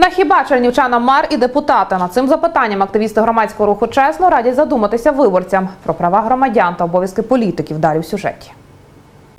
На хіба чернівчанам мер і депутати над цим запитанням активісти громадського руху чесно радять задуматися виборцям про права громадян та обов'язки політиків. Далі в сюжеті.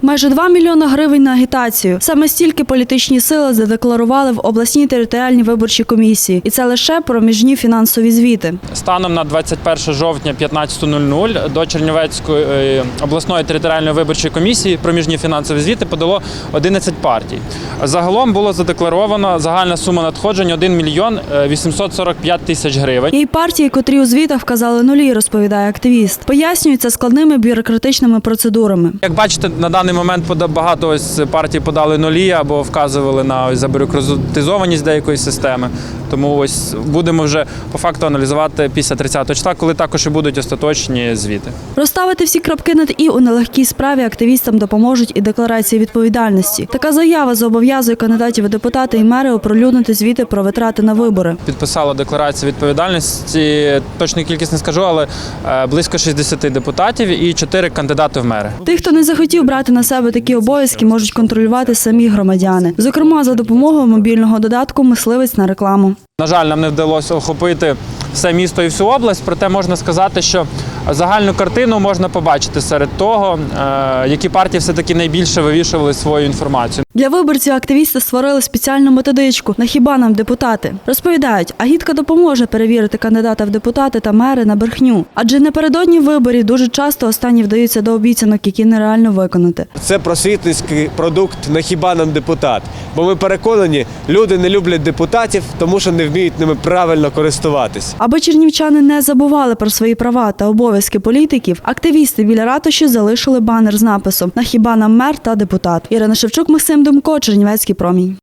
Майже 2 мільйона гривень на агітацію. Саме стільки політичні сили задекларували в обласній територіальній виборчій комісії. І це лише проміжні фінансові звіти. Станом на 21 жовтня 15.00 до Чернівецької е, обласної територіальної виборчої комісії проміжні фінансові звіти подало 11 партій. Загалом було задекларовано загальна сума надходжень 1 мільйон е, 845 тисяч гривень. Є й партії, котрі у звітах вказали нулі, розповідає активіст. Пояснюється складними бюрократичними процедурами. Як бачите, на даний момент пода- багато ось партій подали нулі або вказували на ось забюрократизованість деякої системи. Тому ось будемо вже по факту аналізувати після 30 числа, коли також і будуть остаточні звіти. Розставити всі крапки над і у нелегкій справі активістам допоможуть і декларації відповідальності. Така заява зобов'язує кандидатів у депутати і мери оприлюднити звіти про витрати на вибори. Підписало декларацію відповідальності. Точну кількість не скажу, але е, близько 60 депутатів і 4 кандидати в мери. Тих, хто не захотів брати на себе такі обов'язки, можуть контролювати самі громадяни. Зокрема, за допомогою мобільного додатку Мисливець на рекламу. На жаль, нам не вдалося охопити все місто і всю область, проте можна сказати, що загальну картину можна побачити серед того, е, які партії все-таки найбільше вивішували свою інформацію. Для виборців активісти створили спеціальну методичку на хіба нам депутати. Розповідають, агітка допоможе перевірити кандидата в депутати та мери на брехню. Адже напередодні виборів дуже часто останні вдаються до обіцянок, які нереально виконати. Це просвітницький продукт на хіба нам депутат. Бо ми переконані, люди не люблять депутатів, тому що не вміють ними правильно користуватись. Аби чернівчани не забували про свої права та обов'язки політиків, активісти біля ратуші залишили банер з написом На хіба нам мер та депутат. Ірина Шевчук, Максим Думко, Чернівецький промінь.